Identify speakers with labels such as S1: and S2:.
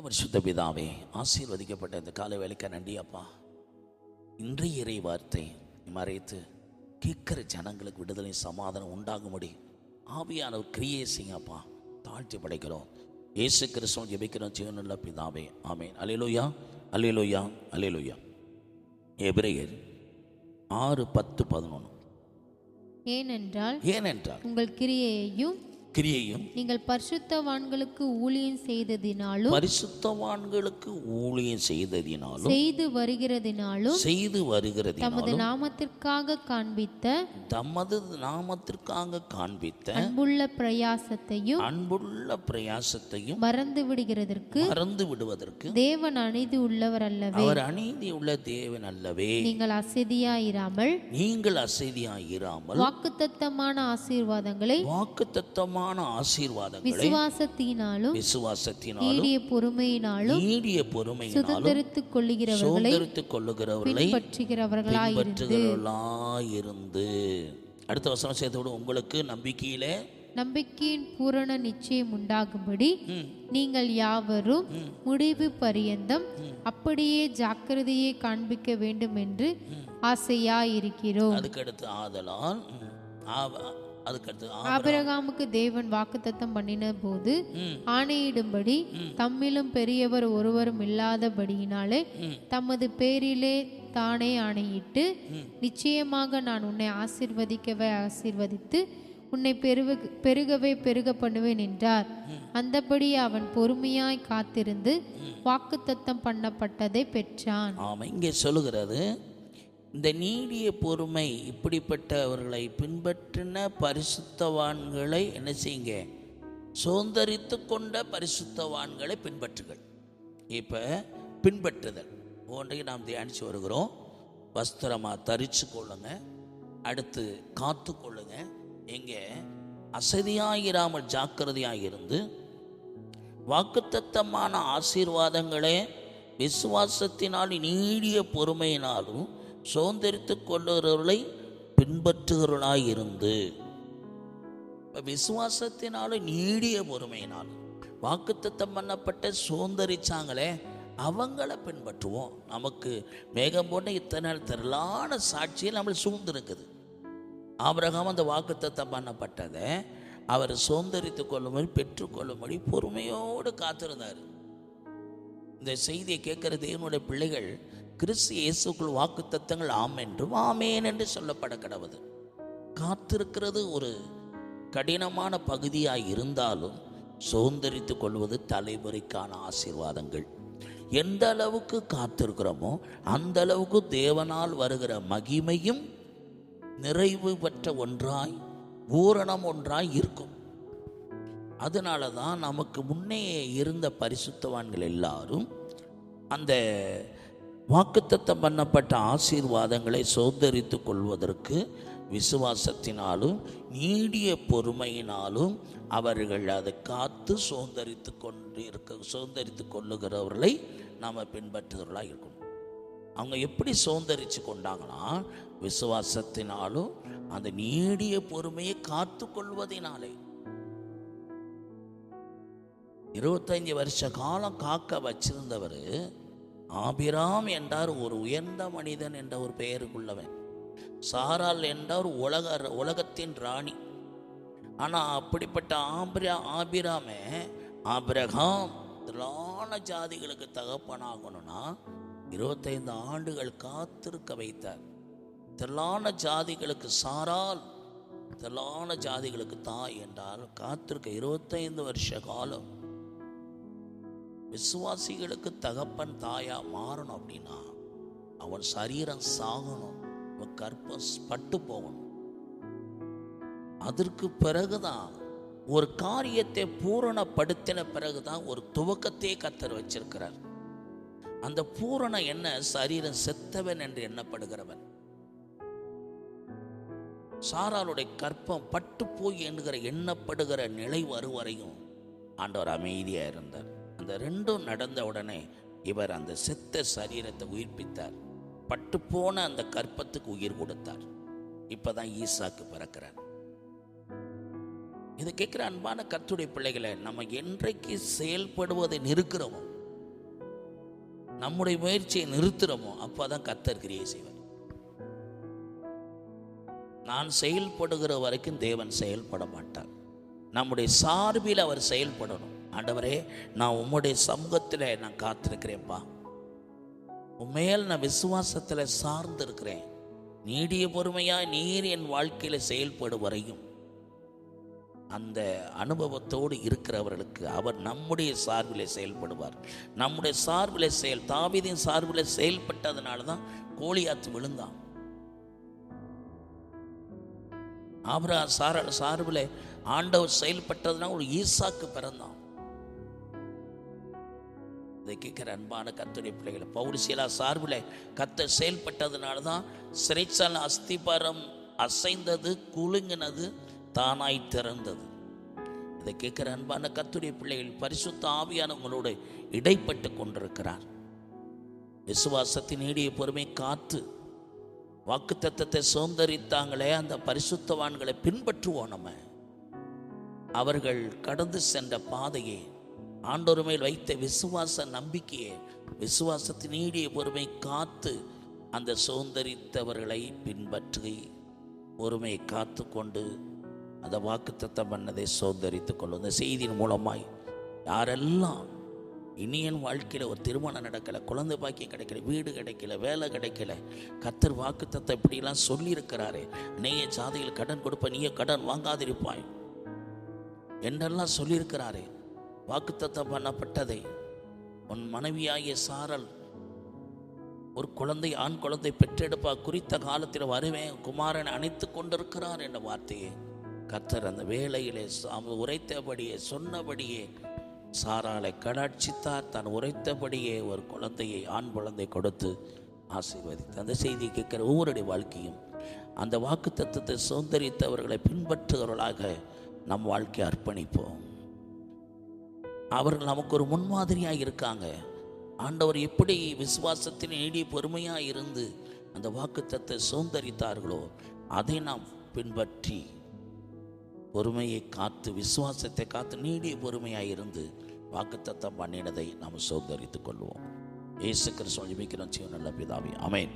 S1: அன்புள்ள பரிசுத்த பிதாவே ஆசீர்வதிக்கப்பட்ட இந்த காலை வேலைக்கு நன்றி அப்பா. இன்றைய இறை வார்த்தை மறைத்து கேட்கிற ஜனங்களுக்கு விடுதலை சமாதானம் உண்டாகும்படி ஆவியானவர் கிரியை செய்யப்பா தாழ்த்தி படைக்கிறோம். இயேசு கிறிஸ்துவ ஜெபிக்கிறோம். ஜீவனுள்ள பிதாவே ஆமென். அலிலுயா அலிலுயா அலிலுயா எபிரேயர் ஆறு பத்து பதினொன்று
S2: ஏனென்றால்
S1: ஏனென்றால்
S2: உங்கள் கிரியையையும்
S1: கிரியையும்
S2: நீங்கள் பரிசுத்தவான்களுக்கு ஊழியம் செய்ததினாலும்
S1: பரிசுத்தவான்களுக்கு ஊழியம் செய்ததினாலும்
S2: செய்து வருகிறதினாலும்
S1: செய்து வருகிறதினாலும்
S2: தமது நாமத்திற்காக காண்பித்த
S1: தமது நாமத்திற்காக காண்பித்த
S2: அன்புள்ள பிரயாசத்தையும்
S1: அன்புள்ள பிரயாசத்தையும்
S2: மறந்து விடுகிறதற்கு
S1: மறந்து விடுவதற்கு
S2: தேவன் அநீதி உள்ளவர் அல்லவே.
S1: அவர் அநீதி உள்ள தேவன் அல்லவே.
S2: நீங்கள் அசதியாயிராமல்
S1: நீங்கள் அசதியாயிராமல்
S2: வாக்குத்தத்தமான ஆசீர்வாதங்களை
S1: வாக்குத்தத்தமான ஆசீர்வாதங்களை
S2: விசுவாசத்தினாலும்
S1: விசுவாசத்தினாலும்
S2: நீடிய பொறுமையினாலும்
S1: நீடிய பொறுமையினாலும்
S2: சுதந்திரித்துக் கொள்ளுகிறவர்களை
S1: சுதந்திரித்துக் கொள்ளுகிறவர்களை
S2: பின்பற்றுகிறவர்களாயிருந்து.
S1: பின்பற்றுகிறவர்களாயிருந்து. அடுத்த வசனம் சேர்த்து உங்களுக்கு நம்பிக்கையிலே
S2: நம்பிக்கையின் பூரண நிச்சயம் உண்டாகும்படி நீங்கள் யாவரும் முடிவு பரியந்தம் அப்படியே ஜாக்கிரதையை காண்பிக்க வேண்டும் என்று ஆசையாயிருக்கிறோம்.
S1: அதுக்கடுத்து ஆதலால் அதுக்கடுத்து
S2: ஆபிரகாமுக்கு தேவன் வாக்குத்தத்தம் பண்ணின போது ஆணையிடும்படி தம்மிலும் பெரியவர் ஒருவரும் இல்லாதபடியினாலே. தமது பேரிலே தானே ஆணையிட்டு நிச்சயமாக நான் உன்னை ஆசீர்வதிக்கவே ஆசீர்வதித்து உன்னை பெருக பெருகவே பெருக பண்ணுவேன் என்றார். அந்தபடி அவன் பொறுமையாய் காத்திருந்து வாக்குத்தத்தம் பண்ணப்பட்டதை பெற்றான்.
S1: ஆமா இங்கே சொல்லுகிறது இந்த நீடிய பொறுமை இப்படிப்பட்டவர்களை பின்பற்றின பரிசுத்தவான்களை என்ன செய்யுங்க? சுதந்திரித்து கொண்ட பரிசுத்தவான்களை பின்பற்றுங்கள். இப்போ பின்பற்றுதல். ஒன்றைக்கு நாம் தியானித்து வருகிறோம். வஸ்திரமாக தரிச்சு கொள்ளுங்க. அடுத்து காத்து கொள்ளுங்க. எங்கே அசதியாயிராமல் ஜாக்கிரதையாக இருந்து வாக்குத்தத்தமான ஆசீர்வாதங்களே விசுவாசத்தினால் நீடிய பொறுமையினாலும் சுதந்திரித்து கொள்ளுகிறவர்களை பின்பற்றுகிறவர்களாய் இருந்து இப்ப விசுவாசத்தினாலும் நீடிய பொறுமையினாலும் வாக்குத்தத்தம் பண்ணப்பட்ட சுதந்திரிச்சாங்களே அவங்கள பின்பற்றுவோம். நமக்கு மேகம் போன்ற இத்தனை நாள் திரளான சாட்சியில் நம்மளை சூழ்ந்திருக்குது. ஆபிரகாம் அந்த வாக்குத்தத்தம் பண்ணப்பட்டதை அவர் சுதந்திரித்து கொள்ளும்படி பெற்றுக்கொள்ளும்படி பொறுமையோடு காத்திருந்தார். இந்த செய்தியை கேட்குற தேவனுடைய பிள்ளைகள் கிறிஸ்து இயேசுக்குள் வாக்குத்தத்தங்கள் ஆம் என்றும் ஆமேன் என்று சொல்லப்பட கிடவது காத்திருக்கிறது ஒரு கடினமான பகுதியாக இருந்தாலும் சுதந்திரித்து கொள்வது தலைமுறைக்கான ஆசீர்வாதங்கள். எந்த அளவுக்கு காத்திருக்கிறோமோ அந்த அளவுக்கு தேவனால் வருகிற மகிமையும் நிறைவு பெற்ற ஒன்றாய் பூரணம் ஒன்றாய் இருக்கும். அதனால தான் நமக்கு முன்னே இருந்த பரிசுத்தவான்கள் எல்லாரும் அந்த வாக்குத்தத்தம் பண்ணப்பட்ட ஆசீர்வாதங்களை சோதரித்து கொள்வதற்கு விசுவாசத்தினாலும் நீடிய பொறுமையினாலும் அவர்கள் அதை காத்து சுதந்திரித்து கொண்டு இருக்க சுதந்திரித்து கொள்ளுகிறவர்களை நாம் பின்பற்றுகிறவர்களாக இருக்கணும். அவங்க எப்படி சுதந்திரிச்சு கொண்டாங்கன்னா விசுவாசத்தினாலும் அந்த நீடிய பொறுமையை காத்து கொள்வதனாலே. இருபத்தஞ்சி வருஷ காலம் காக்க வச்சிருந்தவர் ஆபிராம் என்றார் ஒரு உயர்ந்த மனிதன் என்ற ஒரு பெயருக்குள்ளவன். சாரால் என்றார் உலக உலகத்தின் ராணி. ஆனால் அப்படிப்பட்ட ஆபிரா ஆபிராமே ஆபிரகாம் திரளான ஜாதிகளுக்கு தகப்பனாகணும்னா இருபத்தைந்து ஆண்டுகள் காத்திருக்க வைத்தார். திரளான ஜாதிகளுக்கு சாரால் திரளான ஜாதிகளுக்கு தாய் என்றால் காத்திருக்க இருபத்தைந்து வருஷ காலம். விசுவாசிகளுக்கு தகப்பன் தாயாக மாறணும் அப்படின்னா அவன் சரீரம் சாகணும் அவன் கற்பம் பட்டு போகணும். அதற்கு பிறகுதான் ஒரு காரியத்தை பூரணப்படுத்தின பிறகுதான் ஒரு துவக்கத்தையே கத்தர் வச்சிருக்கிறார். அந்த பூரணம் என்ன? சரீரம் செத்தவன் என்று எண்ணப்படுகிறவன். சாராளுடைய கற்பம் பட்டு போய் என்கிற எண்ணப்படுகிற நிலை வருவரையும் ஆண்டவர் அமைதியாக இருந்தார். அந்த ரெண்டும் நடந்த உடனே இவர் அந்த செத்த சரீரத்தை உயிர்ப்பித்தார். பட்டு போன அந்த கற்பத்துக்கு உயிர் கொடுத்தார். இப்பதான் ஈசாக்கு பிறக்கிறார். இதை கேட்குற அன்பான கத்துடைய பிள்ளைகளை நம்ம என்றைக்கு செயல்படுவதை நிறுக்கிறோமோ நம்முடைய முயற்சியை நிறுத்துறோமோ அப்பதான் கத்தர் கிரியை செய்வார். நான் செயல்படுகிற வரைக்கும் தேவன் செயல்பட மாட்டார். நம்முடைய சார்பில் அவர் செயல்படணும். ஆண்டவரே நான் உம்முடைய சமூகத்தில் நான் காத்திருக்கிறேன்ப்பா. உண்மையில் நான் விசுவாசத்தில் சார்ந்து இருக்கிறேன் நீடிய பொறுமையாக நீர் என் வாழ்க்கையில் செயல்படு வரையும். அந்த அனுபவத்தோடு இருக்கிறவர்களுக்கு அவர் நம்முடைய சார்பில் செயல்படுவார். நம்முடைய சார்பில் செயல் தாவிதின் சார்பில் செயல்பட்டதுனால தான் கோலியாத்து விழுந்தான். ஆபரா சார சார்பில் ஆண்டவர் செயல்பட்டதுனால ஒரு ஈசாக்கு பிறந்தான். இதை கேட்குற அன்பான கத்துடைய பிள்ளைகளை பௌரிசீலா சார்பில் கத்த செயல்பட்டதுனால தான் சிறைச்சால அஸ்திபாரம் அசைந்தது குலுங்கினது தானாய் திறந்தது. இதை கேட்கிற அன்பான கத்துடைய பிள்ளைகள் பரிசுத்த ஆவியானவங்களோடு இடைப்பட்டு கொண்டிருக்கிறார். விசுவாசத்தின் நீடிய பொறுமை காத்து வாக்குத்தத்தத்தை சுதந்திரித்தாங்களே அந்த பரிசுத்தவான்களை பின்பற்றுவோம் நம்ம. அவர்கள் கடந்து சென்ற பாதையை ஆண்டோர் மேல் வைத்த விசுவாச நம்பிக்கையை விசுவாசத்தின் நீடிய பொறுமை காத்து அந்த சுதந்திரித்தவர்களை பின்பற்றி பொறுமையை காத்து கொண்டு அந்த வாக்குத்தத்தம் பண்ணதை சுதந்திரித்து கொள்ளும். இந்த செய்தியின் மூலமாய் யாரெல்லாம் இனியன் வாழ்க்கையில் ஒரு திருமணம் நடக்கலை குழந்தை பாக்கியம் கிடைக்கல வீடு கிடைக்கல வேலை கிடைக்கல கத்தர் வாக்குத்தத்தை இப்படிலாம் சொல்லியிருக்கிறாரு நீயே ஜாதியில் கடன் கொடுப்ப நீயே கடன் வாங்காதிருப்பாய் என்றெல்லாம் சொல்லியிருக்கிறாரே. வாக்குத்தத்தம் பண்ணப்பட்டதை உன் மனைவியாகிய சாரல் ஒரு குழந்தை ஆண் குழந்தை பெற்றெடுப்பா குறித்த காலத்தில் வருவேன் குமாரன் அணைத்து கொண்டிருக்கிறார் என்ற வார்த்தையை கத்தர் அந்த வேளையிலே உரைத்தபடியே சொன்னபடியே சாராளை கடாட்சித்தார். தான் உரைத்தபடியே ஒரு குழந்தையை ஆண் குழந்தை கொடுத்து ஆசீர்வதித்து அந்த செய்தியை கேட்கிற ஒவ்வொருடைய வாழ்க்கையும் அந்த வாக்கு தத்துவத்தை சுதந்திரித்தவர்களை பின்பற்றுகிறவர்களாக நம் வாழ்க்கையை அர்ப்பணிப்போம். அவர்கள் நமக்கு ஒரு முன்மாதிரியாக இருக்காங்க. ஆண்டவர் எப்படி விசுவாசத்தில் நீடிய பொறுமையாக இருந்து அந்த வாக்குத்தத்தை சுதந்திரித்தார்களோ அதை நாம் பின்பற்றி பொறுமையை காத்து விசுவாசத்தை காத்து நீடிய பொறுமையாக இருந்து வாக்குத்தத்தம் பண்ணினதை நாம் சுதந்திரித்துக் கொள்வோம். இயேசு கிறிஸ்துவ ஜெபிக்கிறோம். சிவன் நல்ல பிதாவி அமேன்